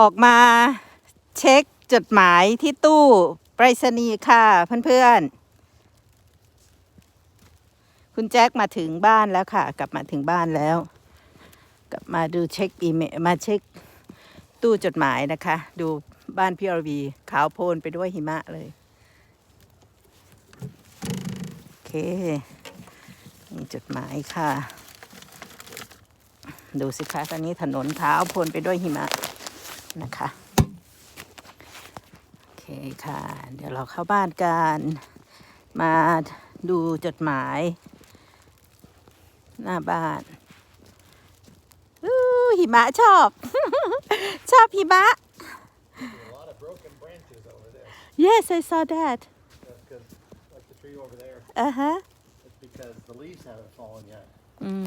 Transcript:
ออกมาเช็คจดหมายที่ตู้ไปรษณีย์ค่ะเพื่อนๆ คุณแจ็คมาถึงบ้านแล้วค่ะ กลับมาถึงบ้านแล้ว กลับมาดูเช็คอีเมลมาเช็คตู้จดหมายนะคะ ดูบ้านพี่อรวีขาวโพลนไปด้วยหิมะเลย โอเคนี่จดหมายค่ะ ดูสิคะตอนนี้ถนนขาวโพลนไปด้วยหิมะนะคะโอเคค่ะ เดี๋ยวเราเข้าบ้านกันมาดูจดหมาย หน้าบ้านอู้หิมะชอบ ชอบหิมะ A lot of broken branches over there. yes I saw that That's because, like the tree over there, อ่าฮะ it's because the leaves haven't fallen yet. อืม